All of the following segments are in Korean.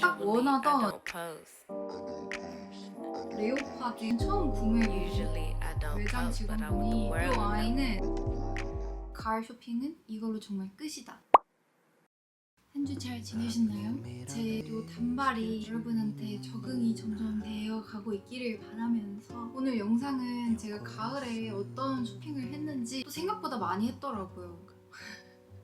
딱 원하던 레오파드 처음 구매했는데 매장 직원분이 이 아이는 가을 쇼핑은 이걸로 정말 끝이다. 한주 잘 지내셨나요? 제요 단발이 여러분한테 적응이 점점 되어 가고 있기를 바라면서 오늘 영상은 제가 가을에 어떤 쇼핑을 했는지 또 생각보다 많이 했더라고요.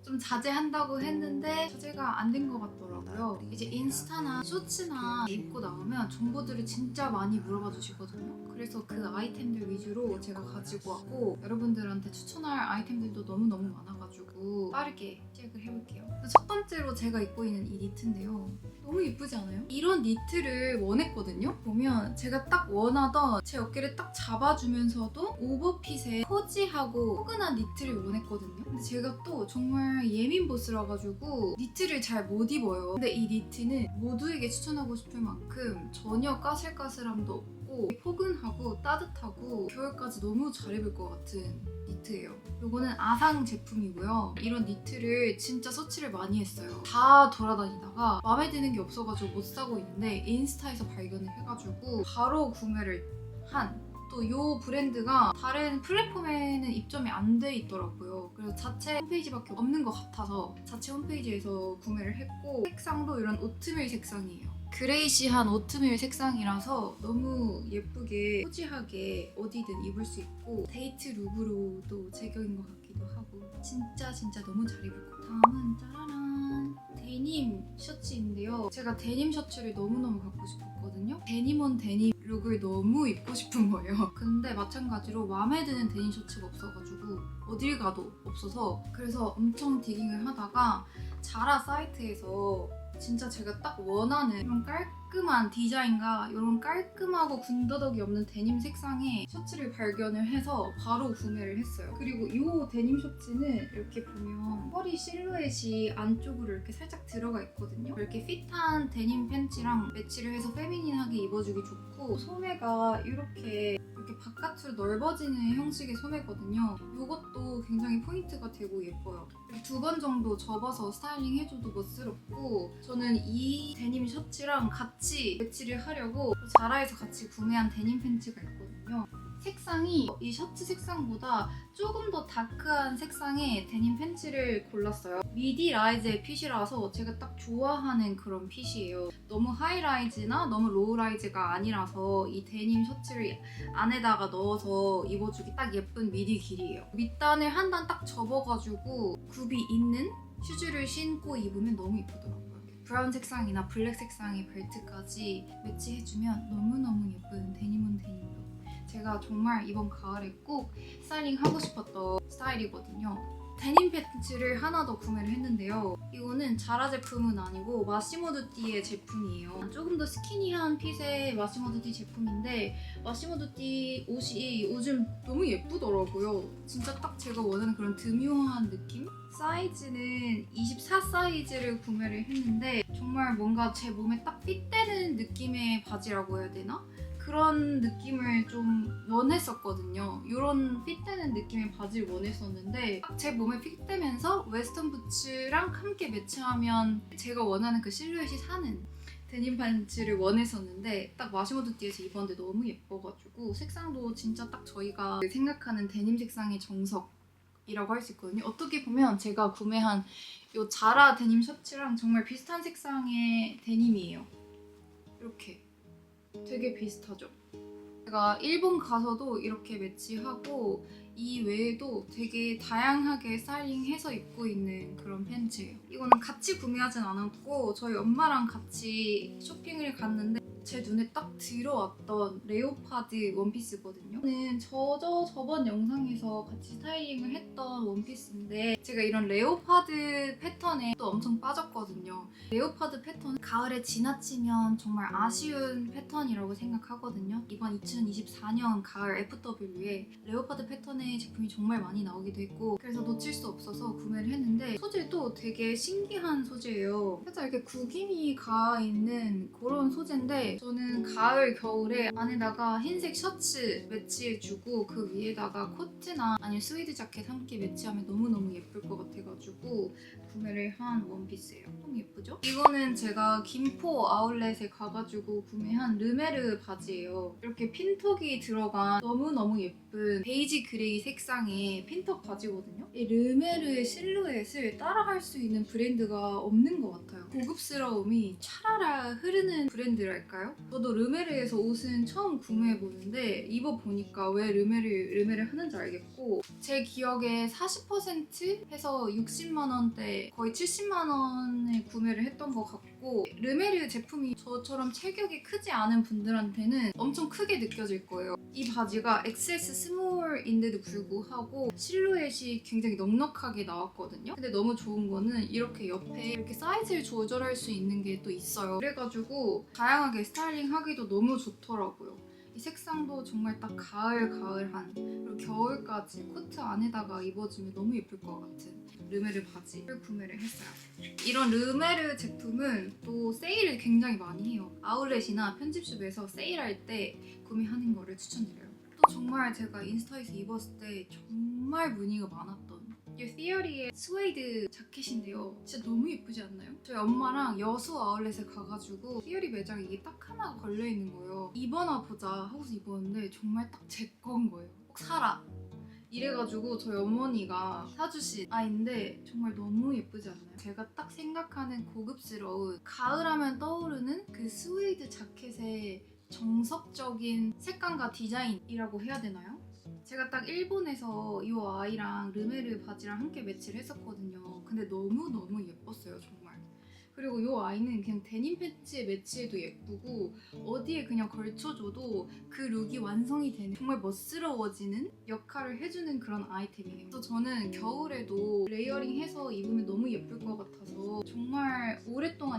좀 자제한다고 했는데 자제가 안 된 것 같더라고요. 이제 인스타나 쇼츠나 입고 나오면 정보들을 진짜 많이 물어봐 주시거든요. 그래서 그 아이템들 위주로 제가 가지고 왔고 여러분들한테 추천할 아이템들도 너무너무 많아가지고 빠르게 시작을 해볼게요. 첫 번째로 제가 입고 있는 이 니트인데요. 너무 예쁘지 않아요? 이런 니트를 원했거든요. 보면 제가 딱 원하던 제 어깨를 딱 잡아주면서도 오버핏에 코지하고 포근한 니트를 원했거든요. 근데 제가 또 정말 예민 보스라 가지고 니트를 잘 못 입어요. 근데 이 니트는 모두에게 추천하고 싶을 만큼 전혀 까슬까슬함도 없고 포근하고 따뜻하고 겨울까지 너무 잘 입을 것 같은 니트예요. 요거는 아상 제품이고요. 이런 니트를 진짜 서치를 많이 했어요. 다 돌아다니다가 마음에 드는 게 없어가지고 못 사고 있는데 인스타에서 발견을 해가지고 바로 구매를 한또이 브랜드가 다른 플랫폼에는 입점이 안 돼 있더라고요. 그래서 자체 홈페이지밖에 없는 것 같아서 자체 홈페이지에서 구매를 했고 색상도 이런 오트밀 색상이에요. 그레이시한 오트밀 색상이라서 너무 예쁘게 포지하게 어디든 입을 수 있고 데이트 룩으로도 제격인 것 같기도 하고 진짜 진짜 너무 잘 입을 것 같아요. 다음은 짜라란 데님 셔츠인데요. 제가 데님 셔츠를 너무너무 갖고 싶었거든요. 데님 온 데님 룩을 너무 입고 싶은 거예요. 근데 마찬가지로 마음에 드는 데님 셔츠가 없어가지고 어딜 가도 없어서 그래서 엄청 디깅을 하다가 자라 사이트에서 진짜 제가 딱 원하는 이런 깔끔한 디자인과 이런 깔끔하고 군더더기 없는 데님 색상의 셔츠를 발견을 해서 바로 구매를 했어요. 그리고 이 데님 셔츠는 이렇게 보면 허리 실루엣이 안쪽으로 이렇게 살짝 들어가 있거든요. 이렇게 핏한 데님 팬츠랑 매치를 해서 페미닌하게 입어주기 좋고 소매가 이렇게 바깥으로 넓어지는 형식의 소매거든요. 이것도 굉장히 포인트가 되고 예뻐요. 두 번 정도 접어서 스타일링 해줘도 멋스럽고 저는 이 데님 셔츠랑 같이 매치를 하려고 자라에서 같이 구매한 데님 팬츠가 있거든요. 색상이 이 셔츠 색상보다 조금 더 다크한 색상의 데님 팬츠를 골랐어요. 미디 라이즈의 핏이라서 제가 딱 좋아하는 그런 핏이에요. 너무 하이 라이즈나 너무 로우 라이즈가 아니라서 이 데님 셔츠를 안에다가 넣어서 입어주기 딱 예쁜 미디 길이에요. 밑단을 한 단 딱 접어가지고 굽이 있는 슈즈를 신고 입으면 너무 예쁘더라고요. 브라운 색상이나 블랙 색상의 벨트까지 매치해주면 너무너무 예쁜 데님온 데님 룩. 제가 정말 이번 가을에 꼭 스타일링 하고 싶었던 스타일이거든요. 데님 팬츠를 하나 더 구매를 했는데요. 이거는 자라 제품은 아니고 마시모두띠의 제품이에요. 조금 더 스키니한 핏의 마시모두띠 제품인데 마시모두띠 옷이 요즘 너무 예쁘더라고요. 진짜 딱 제가 원하는 그런 드묘한 느낌? 사이즈는 24 사이즈를 구매를 했는데 정말 뭔가 제 몸에 딱 핏되는 느낌의 바지라고 해야 되나? 그런 느낌을 좀 원했었거든요. 이런 핏되는 느낌의 바지를 원했었는데 딱제 몸에 핏되면서 웨스턴 부츠랑 함께 매치하면 제가 원하는 그 실루엣이 사는 데님 팬츠를 원했었는데 딱 마시모두띠에서 입었는데 너무 예뻐가지고 색상도 진짜 딱 저희가 생각하는 데님 색상의 정석 이라고 할 수 있거든요. 어떻게 보면 제가 구매한 이 자라 데님 셔츠랑 정말 비슷한 색상의 데님이에요. 이렇게 되게 비슷하죠. 제가 일본 가서도 이렇게 매치하고 이 외에도 되게 다양하게 스타일링해서 입고 있는 그런 팬츠예요. 이거는 같이 구매하진 않았고 저희 엄마랑 같이 쇼핑을 갔는데 제 눈에 딱 들어왔던 레오파드 원피스거든요. 저는 저저 저번 영상에서 같이 스타일링을 했던 원피스인데 제가 이런 레오파드 패턴에 또 엄청 빠졌거든요. 레오파드 패턴은 가을에 지나치면 정말 아쉬운 패턴이라고 생각하거든요. 이번 2024년 가을 FW에 레오파드 패턴의 제품이 정말 많이 나오기도 했고 그래서 놓칠 수 없어서 구매를 했는데 소재도 되게 신기한 소재예요. 살짝 이렇게 구김이 가 있는 그런 소재인데 저는 가을 겨울에 안에다가 흰색 셔츠 매치해주고 그 위에다가 코트나 아니면 스웨이드 자켓 함께 매치하면 너무너무 예쁠 것 같아가지고 구매를 한 원피스예요. 너무 예쁘죠? 이거는 제가 김포 아울렛에 가가지고 구매한 르메르 바지예요. 이렇게 핀턱이 들어간 너무너무 예쁜 베이지 그레이 색상의 핀턱 바지거든요. 이 르메르의 실루엣을 따라갈 수 있는 브랜드가 없는 것 같아요. 고급스러움이 차라라 흐르는 브랜드랄까요? 저도 르메르에서 옷은 처음 구매해보는데 입어보니까 왜 르메르, 르메르 하는지 알겠고 제 기억에 40% 해서 60만 원대 거의 70만 원에 구매를 했던 것 같고 르메르 제품이 저처럼 체격이 크지 않은 분들한테는 엄청 크게 느껴질 거예요. 이 바지가 XS 스몰인데도 불구하고 실루엣이 굉장히 넉넉하게 나왔거든요. 근데 너무 좋은 거는 이렇게 옆에 이렇게 사이즈를 조절할 수 있는 게 또 있어요. 그래가지고 다양하게 스타일링 하기도 너무 좋더라고요. 이 색상도 정말 딱 가을 가을한 그리고 겨울까지 코트 안에다가 입어주면 너무 예쁠 것 같은 르메르 바지를 구매를 했어요. 이런 르메르 제품은 또 세일을 굉장히 많이 해요. 아울렛이나 편집숍에서 세일할 때 구매하는 거를 추천드려요. 또 정말 제가 인스타에서 입었을 때 정말 문의가 많았던 이 티어리의 스웨이드 자켓인데요. 진짜 너무 예쁘지 않나요? 저희 엄마랑 여수 아울렛에 가가지고 티어리 매장에 이게 딱 하나가 걸려있는 거예요. 입어나 보자 하고서 입었는데 정말 딱 제 건 거예요. 꼭 사라. 이래가지고 저희 어머니가 사주신 아이인데 정말 너무 예쁘지 않나요? 제가 딱 생각하는 고급스러운 가을하면 떠오르는 그 스웨이드 자켓의 정석적인 색감과 디자인이라고 해야 되나요? 제가 딱 일본에서 이 아이랑 르메르 바지랑 함께 매치를 했었거든요. 근데 너무너무 예뻤어요, 정말. 그리고 이 아이는 그냥 데님 팬츠에 매치해도 예쁘고 어디에 그냥 걸쳐줘도 그 룩이 완성이 되는 정말 멋스러워지는 역할을 해주는 그런 아이템이에요. 그래서 저는 겨울에도 레이어링해서 입으면 너무 예쁠 것 같아서 정말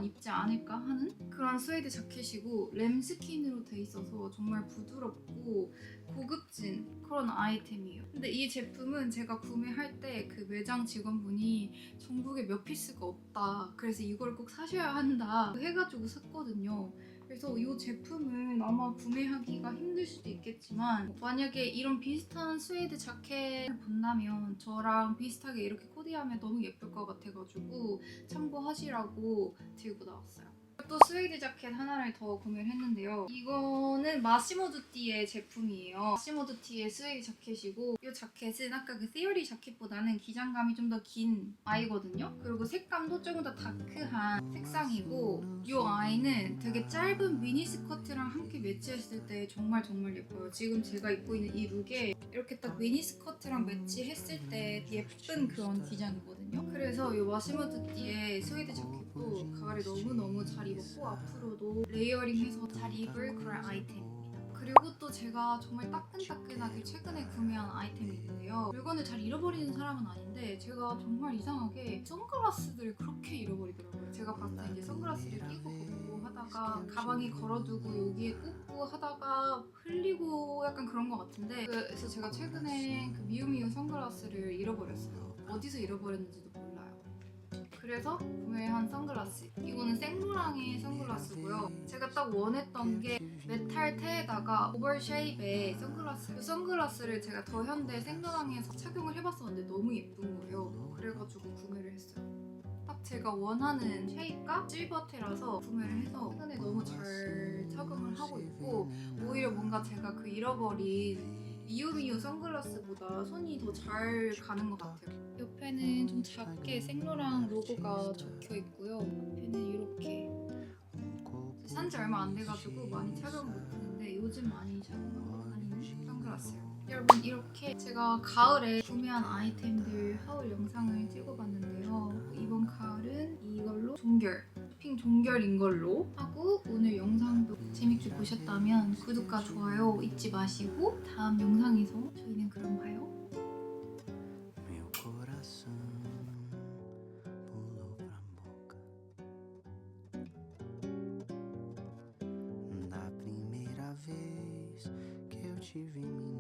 입지 않을까 하는 그런 스웨이드 자켓이고 램 스킨으로 돼 있어서 정말 부드럽고 고급진 그런 아이템이에요. 근데 이 제품은 제가 구매할 때 그 매장 직원분이 전국에 몇 피스가 없다. 그래서 이걸 꼭 사셔야 한다. 해가지고 샀거든요. 그래서 이 제품은 아마 구매하기가 힘들 수도 있겠지만 만약에 이런 비슷한 스웨이드 자켓을 본다면 저랑 비슷하게 이렇게 코디하면 너무 예쁠 것 같아가지고 참고하시라고 들고 나왔어요. 또 스웨이드 자켓 하나를 더 구매를 했는데요. 이거는 마시모 두띠의 제품이에요. 마시모 두띠의 스웨이드 자켓이고 이 자켓은 아까 그 세어리 자켓보다는 기장감이 좀 더 긴 아이거든요. 그리고 색감도 조금 더 다크한 색상이고 이 아이는 되게 짧은 미니 스커트랑 함께 매치했을 때 정말 정말 예뻐요. 지금 제가 입고 있는 이 룩에 이렇게 딱 미니 스커트랑 매치했을 때 예쁜 그런 기장이거든요. 그래서 이 마시모 두띠의 스웨이드 자켓도 가을에 너무너무 잘 입 었고 앞으로도 레이어링해서 잘 입을 그런 아이템입니다. 그리고 또 제가 정말 따끈따끈하게 최근에 구매한 아이템이 있는데요. 물건을 잘 잃어버리는 사람은 아닌데 제가 정말 이상하게 선글라스들을 그렇게 잃어버리더라고요. 제가 봤을 때 이제 선글라스를 끼고 걷고 하다가 가방에 걸어두고 여기에 꽂고 하다가 흘리고 약간 그런 것 같은데 그래서 제가 최근에 그 미우미우 선글라스를 잃어버렸어요. 어디서 잃어버렸는지도 몰라요. 그래서 구매한 선글라스 이거는 생로랑의 선글라스고요. 제가 딱 원했던 게 메탈 테에다가 오벌 쉐입의 선글라스. 그 선글라스를 제가 더 현대 생로랑에서 착용을 해봤었는데 너무 예쁜 거예요. 그래가지고 구매를 했어요. 딱 제가 원하는 쉐입과 실버테라서 구매를 해서 최근에 너무 잘 착용을 하고 있고 오히려 뭔가 제가 그 잃어버린 미우미우 선글라스보다 손이 더 잘 가는 것 같아요. 옆에는 좀 작게 생로랑 로고가 적혀 있고요. 앞에는 이렇게 산지 얼마 안 돼가지고 많이 착용 못했는데 요즘 많이 착용하고 다니는 선글라스예요. 여러분 이렇게 제가 가을에 구매한 아이템들 하울 영상을 찍어봤는데요. 이번 가을은 이걸로 종결 쇼핑 종결인 걸로 하고 오늘 영상도 재밌게 보셨다면 구독과 좋아요 잊지 마시고 다음 영상에서 저희는 그럼 봐요. Vez que eu tive em